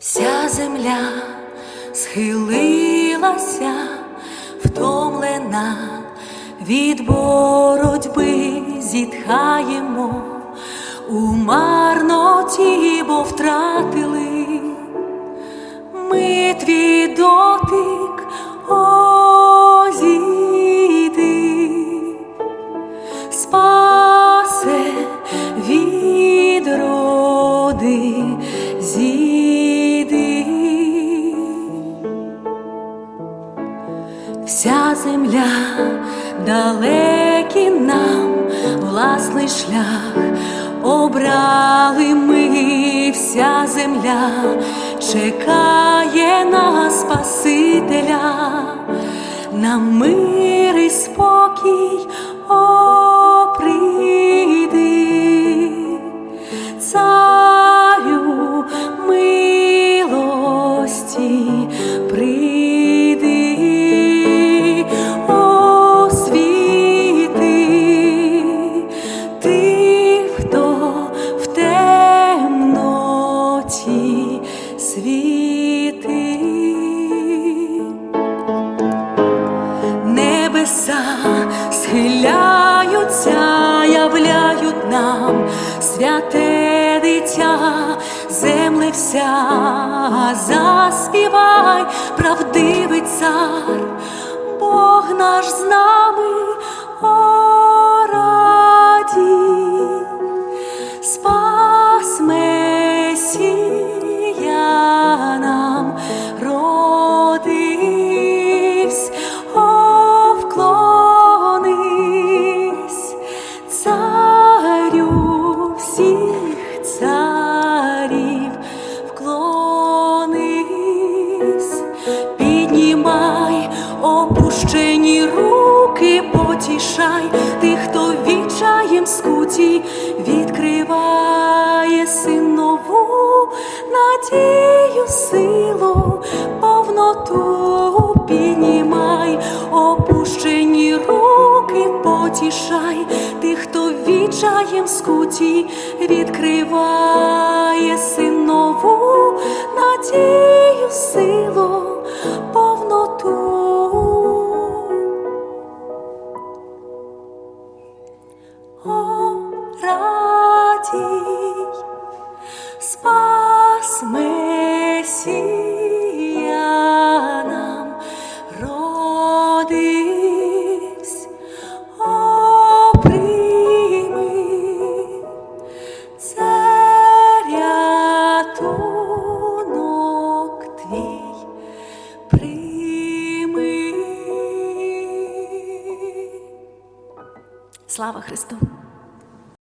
Вся земля схилилася, втомлена від боротьби, зітхаємо у марноті, бо втратили ми твій дом. Вся земля далекий нам власний шлях. Обрали ми, вся земля чекає на Спасителя, на мир і спокій о, прийди, царю хто в темноті світи. Небеса схиляються, являють нам святе дитя, заспівай, правдивий цар, Бог наш з потішай тих, хто відчаєм скуті, відкриває син нову надію, силу, повноту піднімай, опущені руки, потішай. Тих, хто відчаєм скуті, відкриває син нову надію, О, радій, Слава Христу!